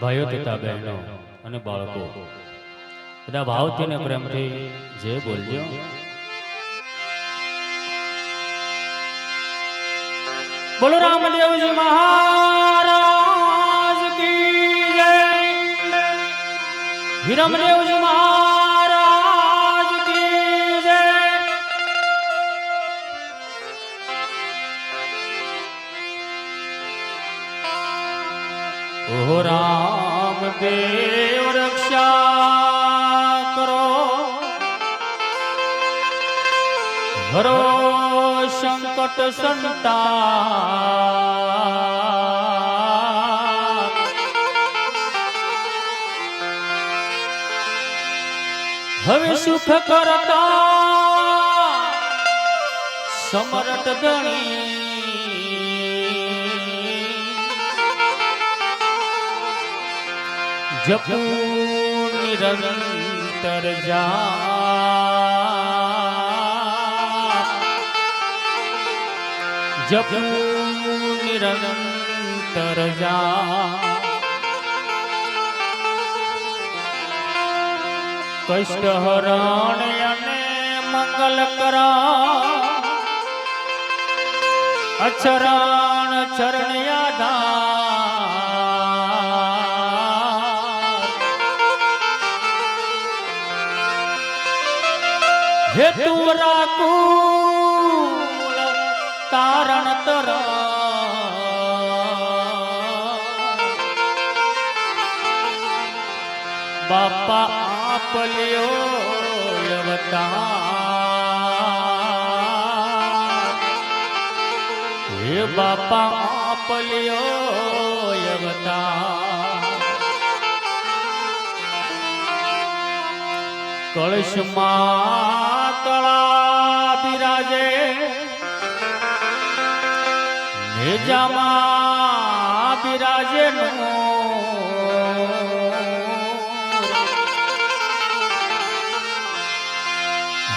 ભાઈઓ તથા બહેનો અને બાળકો. બધા ભાવથી અને પ્રેમથી જે બોલજો. બોલો રામદેવજી મહારાજ કી જય. વિરમદેવજી મહારાજ કી જય. ઓહો રામ. દેવ રક્ષા કરો. હરો સંકટ સંતા હવે સુખ કરતા સમરટ ગણી જપુ નિરંતર જા જપુ નિરંતર જા કષ્ટ હરણ અને મંગલ કરા અચરણ ચરણ હેતુ રાખું તારણ તર. બાપા આપ લ્યો અવતાર. હે બાપા આપ લ્યો અવતાર. કળશમાં તળા બિરાજે નેજામાં બિરાજે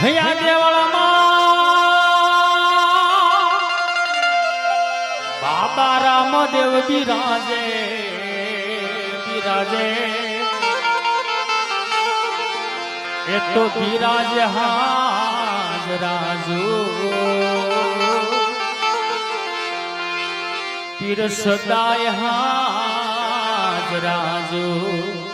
હૈયા દેવળમાં બાબા રામદેવ બિરાજે બિરાજે. એ તો બિરાજ હાજ રાજુ. પીર સદાય હાજ રાજુ.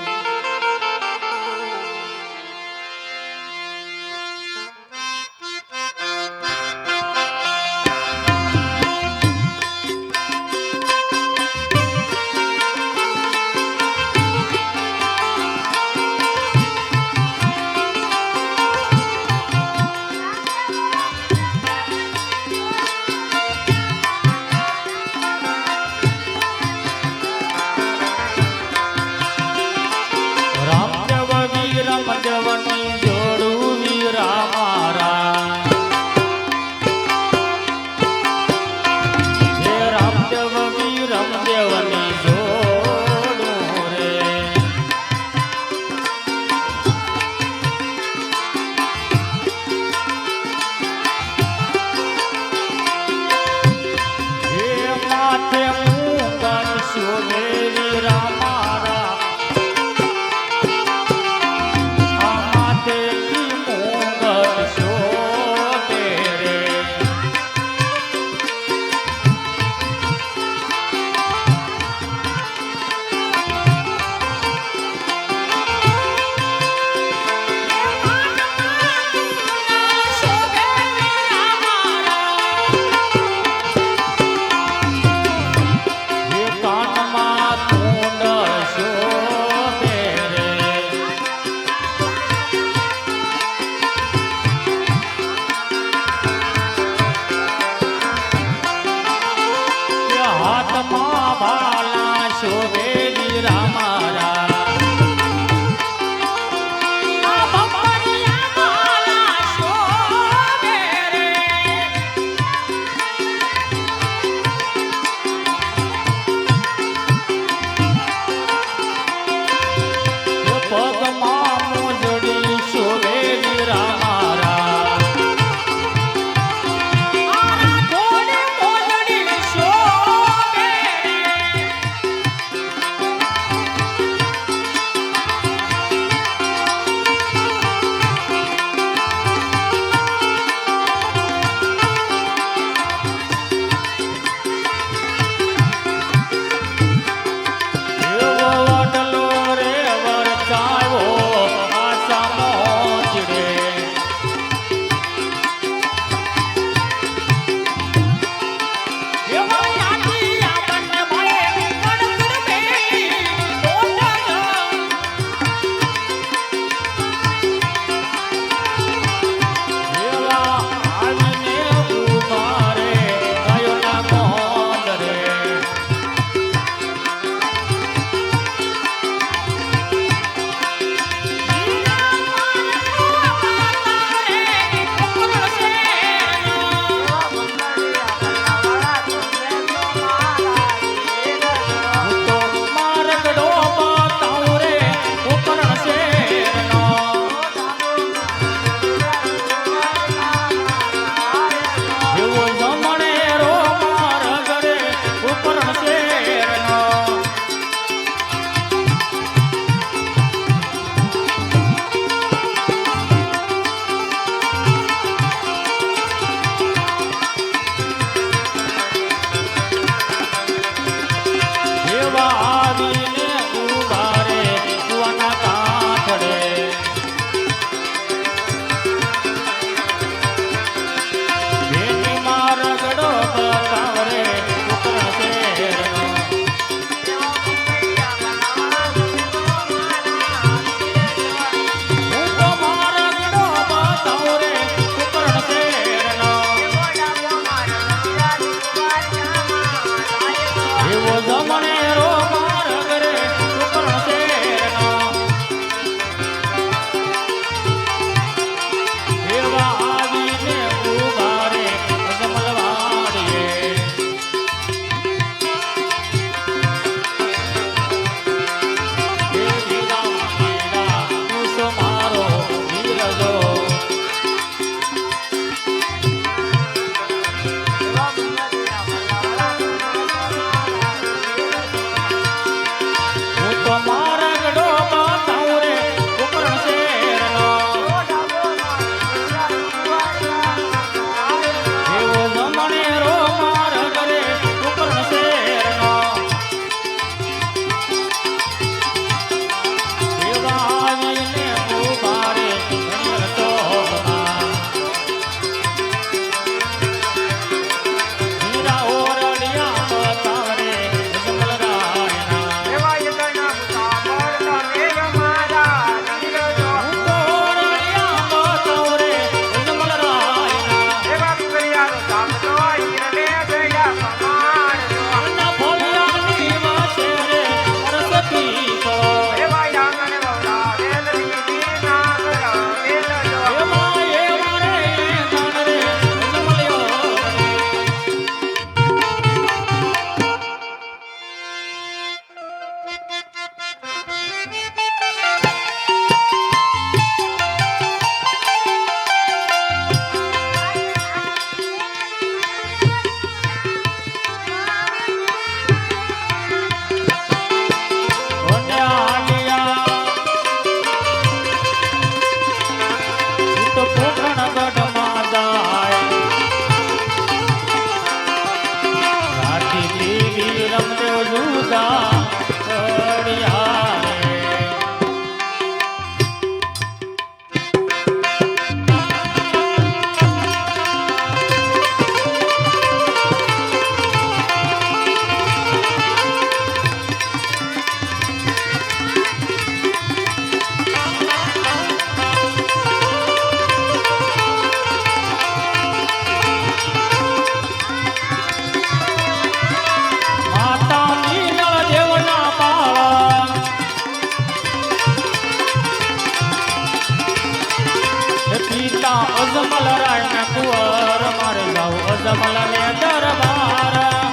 અજમલ રાય કુંવર મારે જાઉં અજમલ ને દરબાર